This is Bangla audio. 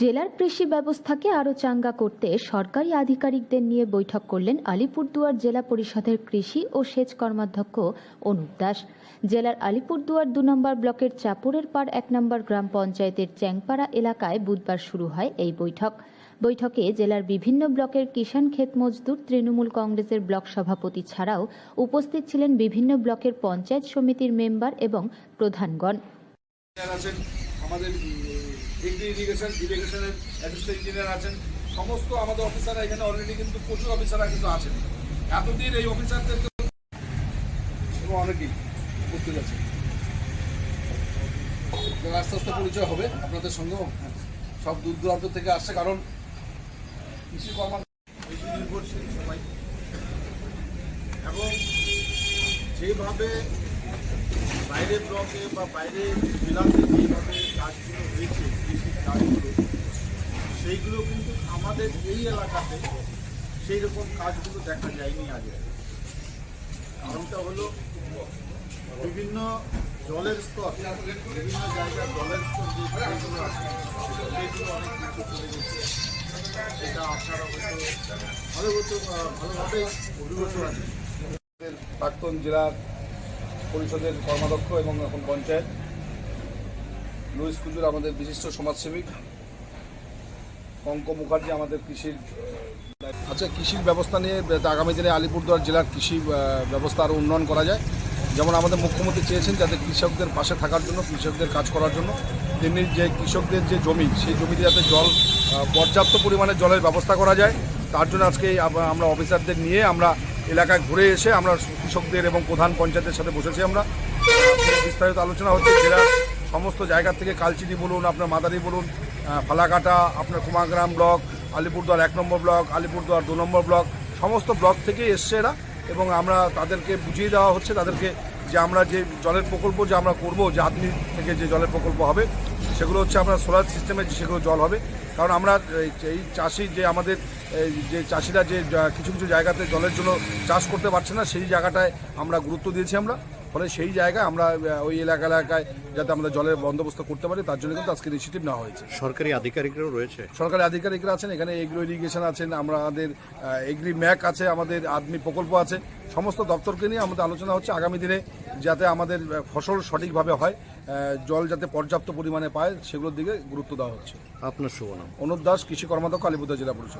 জেলার কৃষি ব্যবস্থাকে আরও চাঙ্গা করতে সরকারি আধিকারিকদের নিয়ে বৈঠক করলেন আলিপুরদুয়ার জেলা পরিষদের কৃষি ও সেচ কর্মাধ্যক্ষ অনুপ দাস। জেলার আলিপুরদুয়ার দু নম্বর ব্লকের চাপুরের পাড় এক নম্বর গ্রাম পঞ্চায়েতের চ্যাংপাড়া এলাকায় বুধবার শুরু হয় এই বৈঠক। বৈঠকে জেলার বিভিন্ন ব্লকের কিষাণ ক্ষেত মজদুর, তৃণমূল কংগ্রেসের ব্লক সভাপতি ছাড়াও উপস্থিত ছিলেন বিভিন্ন ব্লকের পঞ্চায়েত সমিতির মেম্বার এবং প্রধানগণ। এগ্রি ইরিগেশন ইরিগেশনের অ্যাসিস্ট্যান্ট ইঞ্জিনিয়ার আছেন। সমস্ত আমাদের অফিসাররা এখানে অলরেডি কিন্তু প্রচুর অফিসাররা কিন্তু আছেন। এতদিন এই অফিসারদের এবং অনেকেই উপস্থিত আছে আস্তে আস্তে পরিচয় হবে আপনাদের সঙ্গেও। সব দূর দূরান্ত থেকে আসছে, কারণ কৃষি কর্মা নির্ভরশীল সবাই। এবং যেভাবে বাইরে ব্লকে বা বাইরে জেলাতে যেভাবে কাজগুলো হয়েছে, কৃষির কাজগুলো, সেইগুলো কিন্তু আমাদের এই এলাকাতে সেই রকম কাজগুলো দেখা যায়নি আগে। কারণটা হলো বিভিন্ন জলের স্তর, বিভিন্ন জায়গায় জলের স্তর যেগুলো আছে, সেগুলো অনেক কিছু চলে গেছে। ভালো ভালোভাবে অভিজ্ঞত আছে। প্রাক্তন জেলার পরিষদের কর্মাধ্যক্ষ এবং এখন পঞ্চায়েত। লুইস কুজুর আমাদের বিশিষ্ট সমাজসেবী। পঙ্ক মুখার্জি আমাদের কৃষির আচ্ছা কৃষির ব্যবস্থা নিয়ে আগামী দিনে আলিপুরদুয়ার জেলার কৃষি ব্যবস্থা আরও উন্নয়ন করা যায়। যেমন আমাদের মুখ্যমন্ত্রী চেয়েছেন যাতে কৃষকদের পাশে থাকার জন্য, কৃষকদের কাজ করার জন্য। তেমনি যে কৃষকদের যে জমি, সেই জমিতে যাতে জল পর্যাপ্ত পরিমাণে জলের ব্যবস্থা করা যায়। তার জন্য আজকে আমরা অফিসারদের নিয়ে আমরা এলাকায় ঘুরে এসে আমরা কৃষকদের এবং প্রধান পঞ্চায়েতের সাথে বসেছি আমরা। বিস্তারিত আলোচনা হচ্ছে জেলার সমস্ত জায়গা থেকে কালচিনি বলুন, আপনার মাদারি বলুন ফালাকাটা, আপনার কুমাগ্রাম ব্লক, আলিপুরদুয়ার এক নম্বর ব্লক, আলিপুরদুয়ার দু নম্বর ব্লক, সমস্ত ব্লক থেকে এসছে এরা এবং আমরা তাদেরকে বুঝিয়ে দেওয়া হচ্ছে, তাদেরকে যে আমরা যে জলের প্রকল্প যে আমরা করব যে আদমি থেকে যে জলের প্রকল্প হবে সেগুলো হচ্ছে আমরা সোলার সিস্টেমে সেগুলো জল হবে। কারণ আমরা এই- চাষি যে আমাদের যে চাষিরা যে কিছু কিছু জায়গাতে জলের জন্য চাষ করতে পারছে না সেই জায়গাটায় আমরা গুরুত্ব দিয়েছি আমরা। ফলে সেই জায়গায় আমরা ওই এলাকা এলাকায় যাতে আমরা জলের বন্দোবস্ত করতে পারি তার জন্য কিন্তু আজকে ইনিশিয়েটিভ নেওয়া হয়েছে। সরকারি আধিকারিকরাও রয়েছে? সরকারি আধিকারিকরা আছেন এখানে এগ্রো ইরিগেশন আছেন আমরা আমাদের এগ্রি ম্যাক আছে আমাদের আদমি প্রকল্প আছে। সমস্ত দপ্তরকে নিয়ে আমাদের আলোচনা হচ্ছে আগামী দিনে যাতে আমাদের ফসল সঠিকভাবে হয়। জল যাতে পর্যাপ্ত পরিমাণে পায় সেগুলোর দিকে গুরুত্ব দেওয়া হচ্ছে। আপনার শুভ নাম। অনুপ দাস কৃষি কর্মাধ্যক্ষ আলিপুরদুয়ার জেলা পরিষদ।